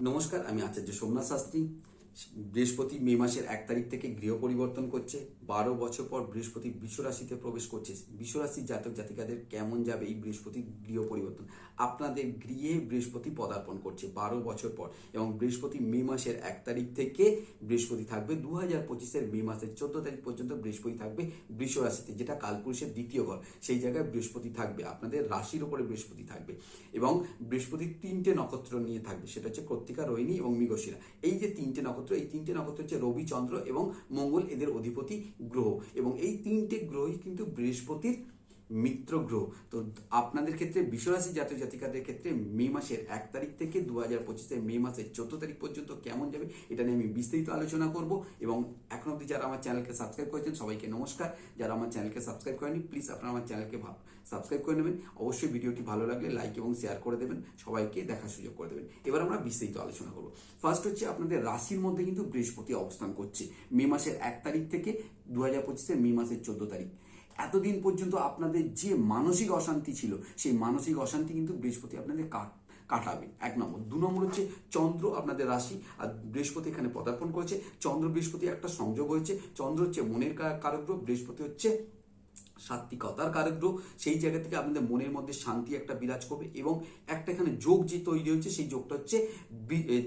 নমস্কার আমি আচার্য সোমনাথ শাস্ত্রী বৃহস্পতি মে মাসের এক তারিখ থেকে গৃহ পরিবর্তন করছে। বারো বছর পর বৃহস্পতি বিশ্বরাশিতে প্রবেশ করছে। বিশ্বরাশির জাতক জাতিকাদের কেমন যাবে এই বৃহস্পতি গৃহ পরিবর্তন? আপনাদের গৃহে বৃহস্পতি পদার্পণ করছে বারো বছর পর এবং বৃহস্পতি মে মাসের এক তারিখ থেকে বৃহস্পতি থাকবে দু হাজার পঁচিশের মে মাসের চোদ্দ তারিখ পর্যন্ত বৃহস্পতি থাকবে বৃষ রাশিতে যেটা কালপুরুষের দ্বিতীয় ঘর। সেই জায়গায় বৃহস্পতি থাকবে। আপনাদের রাশির ওপরে বৃহস্পতি থাকবে এবং বৃহস্পতি তিনটে নক্ষত্র নিয়ে থাকবে। সেটা হচ্ছে কর্তিকা, রোহিণী এবং মৃগশিরা। এই যে তিনটে নক্ষত্র এই তিনটে নক্ষত্র হচ্ছে রবি, চন্দ্র এবং মঙ্গল এদের অধিপতি গ্রহ। এবং এই তিনটে গ্রহই কিন্তু বৃহস্পতির মিত্র গ্রহ। তো আপনাদের ক্ষেত্রে বিশ্বরাশি জাতীয় জাতিকাদের ক্ষেত্রে মে মাসের এক তারিখ থেকে দু হাজার পঁচিশে মে মাসের চোদ্দ তারিখ পর্যন্ত কেমন যাবে, এটা নিয়ে আমি বিস্তারিত আলোচনা করব। এবং এখন অবধি যারা আমার চ্যানেলকে সাবস্ক্রাইব করেছেন, সবাইকে নমস্কার। যারা আমার চ্যানেলকে সাবস্ক্রাইব করেনি প্লিজ আপনারা আমার চ্যানেলকে সাবস্ক্রাইব করে নেবেন। অবশ্যই ভিডিওটি ভালো লাগলে লাইক এবং শেয়ার করে দেবেন। সবাইকে দেখার সুযোগ করে দেবেন। এবার আমরা বিস্তারিত আলোচনা করব। ফার্স্ট হচ্ছে আপনাদের রাশির মধ্যে কিন্তু বৃহস্পতি অবস্থান করছে মে মাসের এক তারিখ থেকে দু হাজার পঁচিশের মে মাসের চোদ্দ তারিখ। এতদিন পর্যন্ত আপনাদের যে মানসিক অশান্তি ছিল, সেই মানসিক অশান্তি কিন্তু বৃহস্পতি আপনাদের কাট কাটাবে। এক নম্বর। দু নম্বর হচ্ছে চন্দ্র আপনাদের রাশি, আর বৃহস্পতি এখানে পদার্পণ করেছে। চন্দ্র বৃহস্পতি একটা সংযোগ হয়েছে। চন্দ্র হচ্ছে মনের কারক বৃহস্পতি হচ্ছে সাত্বিকতার কারক গ্রহ সেই জায়গা থেকে আপনাদের মনের মধ্যে শান্তি একটা বিরাজ করবে এবং একটা এখানে যোগ যে তৈরি হয়েছে সেই যোগটা হচ্ছে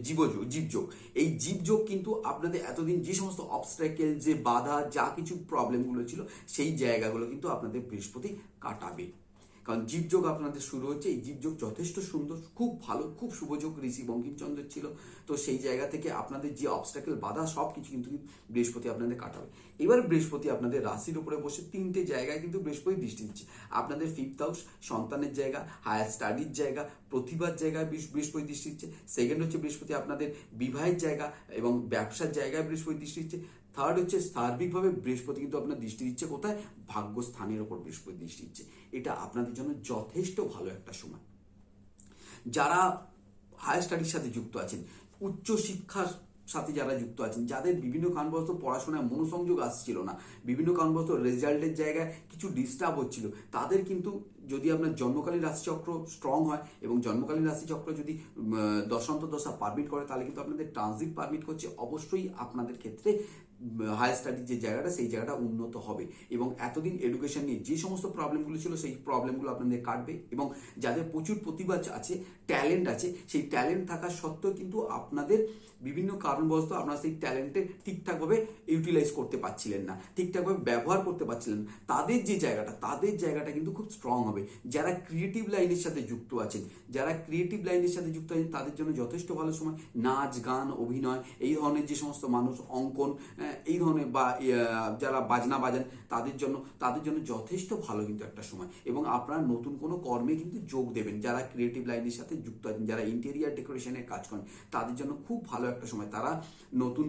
জীবযোগ জীবযোগ। এই জীবযোগ কিন্তু আপনাদের এতদিন যে সমস্ত অবস্ট্রাইকেল যে বাধা, যা কিছু প্রবলেমগুলো ছিল, সেই জায়গাগুলো কিন্তু আপনাদের বৃহস্পতি কাটাবে। কারণ জীবযোগ আপনাদের শুরু হচ্ছে, এই জীবযোগ যথেষ্ট সুন্দর, খুব ভালো, খুব শুভযোগ ঋষি বঙ্কিমচন্দ্রের ছিল। তো সেই জায়গা থেকে আপনাদের যে অবস্টাকেল বাধা সব কিছু কিন্তু বৃহস্পতি আপনাদের কাটাবে। এবার বৃহস্পতি আপনাদের রাশির উপরে বসে তিনটে জায়গায় কিন্তু বৃহস্পতি দৃষ্টি দিচ্ছে। আপনাদের ফিফথ হাউস সন্তানের জায়গা হায়ার স্টাডির জায়গা, প্রতিভার জায়গায় বৃহস্পতি দৃষ্টি দিচ্ছে। সেকেন্ড হচ্ছে বৃহস্পতি আপনাদের বিবাহের জায়গা এবং ব্যবসার জায়গায় বৃহস্পতি দৃষ্টি দিচ্ছে। থার্ড হচ্ছে সার্বিকভাবে বৃহস্পতি, কিন্তু আপনার দৃষ্টি দিচ্ছে কোথায়? ভাগ্যস্থানের ওপর বৃহস্পতি দৃষ্টি দিচ্ছে। এটা আপনাদের জন্য যথেষ্ট ভালো একটা সময়। যারা হায়ার স্টাডির সাথে যুক্ত আছেন, উচ্চ শিক্ষার সাথে যারা যুক্ত আছেন, যাদের বিভিন্ন কারণবশত পড়াশোনায় মনোসংযোগ আসছিল না, বিভিন্ন কারণবশত রেজাল্টের জায়গায় কিছু ডিস্টার্ব হচ্ছিল, তাদের কিন্তু যদি আপনার জন্মকালীন রাশিচক্র স্ট্রং হয় এবং জন্মকালীন রাশিচক্র যদি দশান্ত দশা পারমিট করে, তাহলে কিন্তু আপনাদের ট্রানজিট পারমিট করছে। অবশ্যই আপনাদের ক্ষেত্রে হায়ার স্টাডির যে জায়গাটা, সেই জায়গাটা উন্নত হবে। এবং এতদিন এডুকেশন নিয়ে যে সমস্ত প্রবলেমগুলো ছিল, সেই প্রবলেমগুলো আপনাদের কাটবে। এবং যাদের প্রচুর প্রতিভা আছে ট্যালেন্ট আছে, সেই ট্যালেন্ট থাকা সত্ত্বেও কিন্তু আপনাদের বিভিন্ন কারণবশত আপনারা সেই ট্যালেন্টে ঠিকঠাকভাবে ইউটিলাইজ করতে পারছিলেন না ঠিকঠাকভাবে ব্যবহার করতে পারছিলেন না। তাদের যে জায়গাটা, তাদের জায়গাটা কিন্তু খুব স্ট্রং হবে। যারা ক্রিয়েটিভ লাইনের সাথে যুক্ত আছেন, যারা ক্রিয়েটিভ লাইনের সাথে যুক্ত আছেন, তাদের জন্য যথেষ্ট ভালো সময়। নাচ, গান, অভিনয়, এই ধরনের যে সমস্ত মানুষ, অঙ্কন এই ধরনের বা যারা বাজনা বাজান, তাদের জন্য তাদের জন্য যথেষ্ট ভালো কিন্তু একটা সময়। এবং আপনারা নতুন কোনো কর্মে কিন্তু যোগ দেবেন। যারা ক্রিয়েটিভ লাইনের সাথে যুক্ত আছেন, যারা ইন্টেরিয়ার ডেকোরেশনের কাজ করেন, তাদের জন্য খুব ভালো একটা সময়। তারা নতুন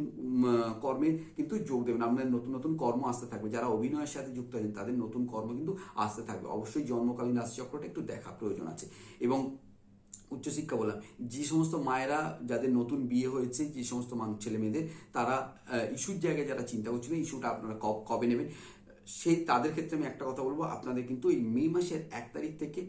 কর্মে কিন্তু যোগ দেবেন। আপনার নতুন নতুন কর্ম আসতে থাকবে। যারা অভিনয়ের সাথে যুক্ত আছেন, তাদের নতুন কর্ম কিন্তু আসতে থাকবে। অবশ্যই জন্মকালীন রাশিচক্রটা একটু দেখা প্রয়োজন আছে। এবং উচ্চশিক্ষা বললাম, যে সমস্ত মায়েরা যাদের নতুন বিয়ে হয়েছে, যে সমস্ত মানুষ ছেলে মেয়েদের তারা ইস্যুর জায়গায় যারা চিন্তা করছিলেন ইস্যুটা আপনারা কবে নেবেন সেই তাদের ক্ষেত্রে আমি একটা কথা বলব, আপনাদের কিন্তু এই মে মাসের এক তারিখ থেকে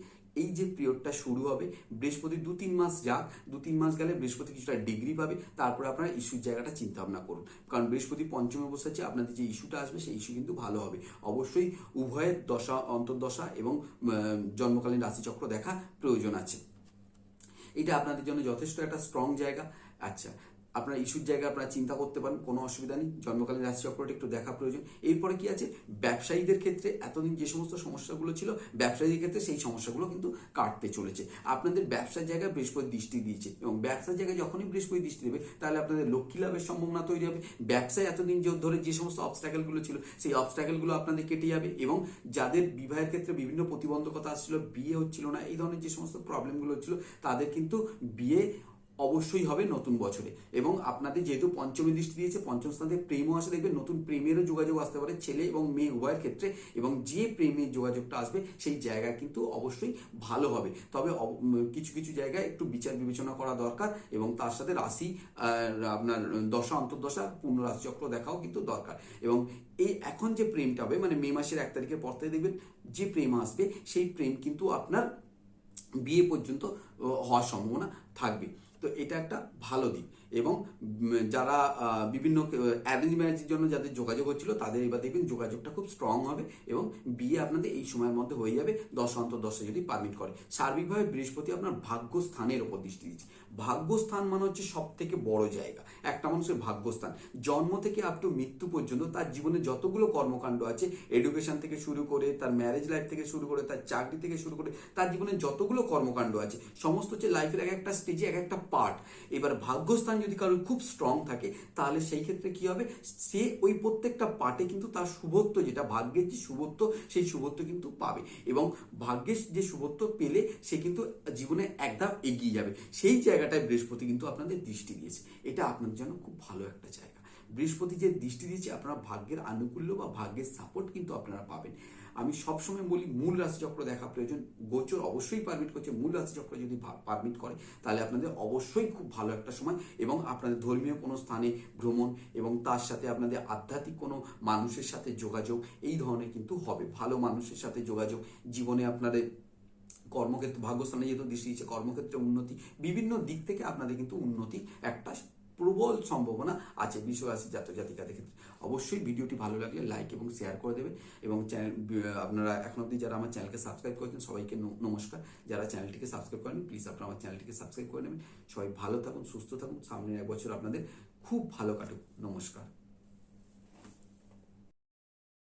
এই যে পিরিয়ডটা শুরু হবে, বৃহস্পতি দু তিন মাস যাক, দু তিন মাস গেলে বৃহস্পতি কিছুটা ডিগ্রি পাবে, তারপরে আপনারা ইস্যুর জায়গাটা চিন্তা ভাবনা করুন। কারণ বৃহস্পতি পঞ্চমে বসে আছে, আপনাদের যে ইস্যুটা আসবে, সেই ইস্যু কিন্তু ভালো হবে। অবশ্যই উভয়ের দশা, অন্তর্দশা এবং জন্মকালীন রাশিচক্র দেখা প্রয়োজন আছে। এটা আপনাদের জন্য যথেষ্ট একটা স্ট্রং জায়গা। আচ্ছা আপনার ইস্যুর জায়গায় আপনারা চিন্তা করতে পারেন, কোনো অসুবিধা নেই। জন্মকালীন রাশিচক্রটা একটু দেখা প্রয়োজন। এরপরে কি আছে? ব্যবসায়ীদের ক্ষেত্রে এতদিন যে সমস্ত সমস্যাগুলো ছিল, ব্যবসায়ীদের ক্ষেত্রে সেই সমস্যাগুলো কিন্তু কাটতে চলেছে। আপনাদের ব্যবসার জায়গায় বৃহস্পতি দৃষ্টি দিয়েছে এবং ব্যবসার জায়গায় যখনই বৃহস্পতি দৃষ্টি দেবে, তাহলে আপনাদের লক্ষ্মী লাভের সম্ভাবনা তৈরি হবে। ব্যবসায় এতদিন যে ধরে যে সমস্ত অবস্ট্রাকেলগুলো ছিল, সেই অবস্ট্রাকেলগুলো আপনাদের কেটে যাবে এবং যাদের বিবাহের ক্ষেত্রে বিভিন্ন প্রতিবন্ধকতা আসছিল, বিয়ে হচ্ছিল না, এই ধরনের যে সমস্ত প্রবলেমগুলো হচ্ছিল তাদের কিন্তু বিয়ে অবশ্যই হবে নতুন বছরে। এবং আপনাদের যেহেতু পঞ্চমী দৃষ্টি দিয়েছে, পঞ্চম স্থান প্রেমও আসে, দেখবেন নতুন প্রেমেরও যোগাযোগ আসতে পারে ছেলে এবং মেয়ে উভয়ের ক্ষেত্রে। এবং যে প্রেমের যোগাযোগটা আসবে, সেই জায়গা কিন্তু অবশ্যই ভালো হবে। তবে কিছু কিছু জায়গায় একটু বিচার বিবেচনা করা দরকার এবং তার সাথে রাশি আপনার দশা, অন্তর্দশা পূর্ণ রাশিচক্র দেখাও কিন্তু দরকার। এবং এই এখন যে প্রেমটা হবে মানে মে মাসের এক তারিখের পর থেকে দেখবেন যে প্রেম আসবে, সেই প্রেম কিন্তু আপনার বিয়ে পর্যন্ত হওয়ার সম্ভাবনা থাকবে। তো এটা একটা ভালো দিক। এবং যারা বিভিন্ন অ্যারেঞ্জ ম্যারেজের জন্য যাদের যোগাযোগ হচ্ছিল, তাদের এবার দেখবেন যোগাযোগটা খুব স্ট্রং হবে এবং বিয়ে আপনাদের এই সময়ের মধ্যে হয়ে যাবে, দশ অন্তর দশে যদি পারমিট করে। সার্বিকভাবে বৃহস্পতি আপনার ভাগ্যস্থানের ওপর দৃষ্টি দিচ্ছে। ভাগ্যস্থান মানে হচ্ছে সব থেকে বড় জায়গা। একটা মানুষের ভাগ্যস্থান। জন্ম থেকে আপ টু মৃত্যু পর্যন্ত তার জীবনে যতগুলো কর্মকাণ্ড আছে এডুকেশন থেকে শুরু করে, তার ম্যারেজ লাইফ থেকে শুরু করে, তার চাকরি থেকে শুরু করে, তার জীবনে যতগুলো কর্মকাণ্ড আছে, সমস্ত হচ্ছে লাইফের এক একটা স্টেজে এক একটা পার্ট এবার ভাগ্যস্থান যদি কারোর খুব স্ট্রং থাকে, তাহলে সেই ক্ষেত্রে কি হবে? সে ওই প্রত্যেকটা পার্টে কিন্তু তার শুভত্ব যেটা ভাগ্যের যে শুভত্ব সেই শুভত্ব কিন্তু পাবে। এবং ভাগ্যের যে শুভত্ব পেলে সে কিন্তু জীবনে একদম এগিয়ে যাবে। সেই জায়গাটায় বৃহস্পতি কিন্তু আপনাদের দৃষ্টি দিয়েছে। এটা আপনাদের জন্য খুব ভালো একটা জায়গা। বৃহস্পতি যে দৃষ্টি দিয়েছে, আপনারা ভাগ্যের আনুকূল্য বা ভাগ্যের সাপোর্ট কিন্তু আপনারা পাবেন। আমি সবসময় বলি, মূল রাশিচক্র দেখা প্রয়োজন। গোচর অবশ্যই পারমিট করছে। মূল রাশিচক্র যদি পারমিট করে, তাহলে আপনাদের অবশ্যই খুব ভালো একটা সময় এবং আপনাদের ধর্মীয় কোনো স্থানে ভ্রমণ এবং তার সাথে আপনাদের আধ্যাত্মিক কোনো মানুষের সাথে যোগাযোগ, এই ধরনের কিন্তু হবে। ভালো মানুষের সাথে যোগাযোগ, জীবনে আপনাদের কর্মক্ষেত্র, ভাগ্যস্থানে যেহেতু দৃষ্টি দিচ্ছে, কর্মক্ষেত্রে উন্নতি, বিভিন্ন দিক থেকে আপনাদের কিন্তু উন্নতি একটা প্রবল সম্ভাবনা আছে বিশ্বরাশি জাতক জাতিকাদের ক্ষেত্রে। অবশ্যই ভিডিওটি ভালো লাগলে লাইক এবং শেয়ার করে দেবে এবং চ্যানেল আপনারা এখন অবধি যারা আমার চ্যানেলকে সাবস্ক্রাইব করেছেন, সবাইকে নমস্কার। যারা চ্যানেলটিকে সাবস্ক্রাইব করেন প্লিজ আপনারা আমার চ্যানেলটিকে সাবস্ক্রাইব করে নেবেন। সবাই ভালো থাকুন, সুস্থ থাকুন। সামনের এক বছর আপনাদের খুব ভালো কাটুক। নমস্কার।